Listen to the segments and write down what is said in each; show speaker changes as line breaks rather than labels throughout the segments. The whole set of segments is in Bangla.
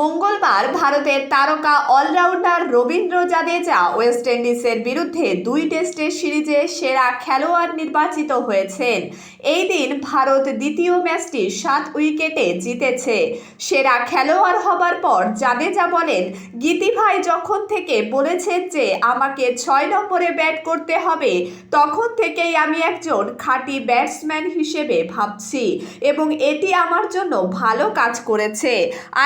মঙ্গলবার ভারতের তারকা অলরাউন্ডার রবীন্দ্র জাদেজা ওয়েস্ট ইন্ডিজের বিরুদ্ধে দুই টেস্টের সিরিজে সেরা খেলোয়াড় নির্বাচিত হয়েছেন। এই দিন ভারত দ্বিতীয় ম্যাচটি সাত উইকেটে জিতেছে। সেরা খেলোয়াড় হবার পর জাদেজা বলেন, গীতি ভাই যখন থেকে বলেছেন যে আমাকে ছয় নম্বরে ব্যাট করতে হবে, তখন থেকেই আমি একজন খাঁটি ব্যাটসম্যান হিসেবে ভাবছি এবং এটি আমার জন্য ভালো কাজ করেছে।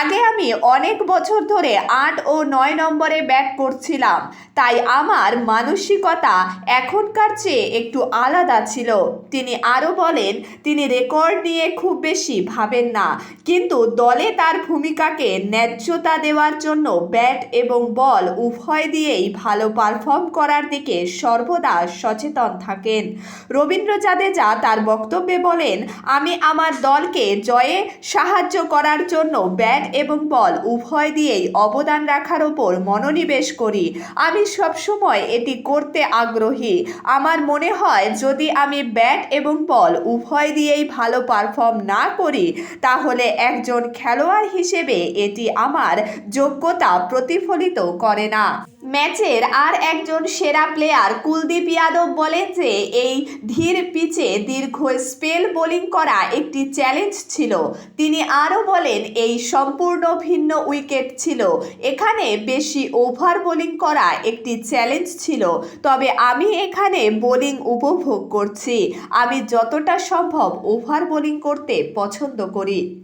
আগে আমি অনেক বছর ধরে আট ও নয় নম্বরে ব্যাট করছিলাম। তাই আমার মানসিকতা এখনকার চেয়ে একটু আলাদা ছিল। তিনি আরও বলেন, তিনি রেকর্ড নিয়ে খুব বেশি ভাবেন না। কিন্তু দলে তার ভূমিকাকে ন্যায্যতা দেওয়ার জন্য ব্যাট এবং বল উভয় দিয়েই ভালো পারফর্ম করার দিকে সর্বদা সচেতন থাকেন। রবীন্দ্র জাদেজা তার বক্তব্যে বলেন, আমি আমার দলকে জয়ে সাহায্য করার জন্য ব্যাট এবং বল উভয় দিয়েই অবদান রাখার ওপর মনোনিবেশ করি। আমি সবসময় এটি করতে আগ্রহী। আমার মনে হয় যদি আমি ব্যাট এবং বল উভয় দিয়েই ভালো পারফর্ম না করি, তাহলে একজন খেলোয়াড় হিসেবে এটি আমার যোগ্যতা প্রতিফলিত করে না। ম্যাচের আর একজন সেরা প্লেয়ার কুলদীপ যাদব বলেন যে এই ধীর পিচে দীর্ঘ স্পেল বোলিং করা একটি চ্যালেঞ্জ ছিল। তিনি আরও বলেন, এই সম্পূর্ণ ভিন্ন উইকেট ছিল। এখানে বেশি ওভার বোলিং করা একটি চ্যালেঞ্জ ছিল। তবে আমি এখানে বোলিং উপভোগ করছি। আমি যতটা সম্ভব ওভার বোলিং করতে পছন্দ করি।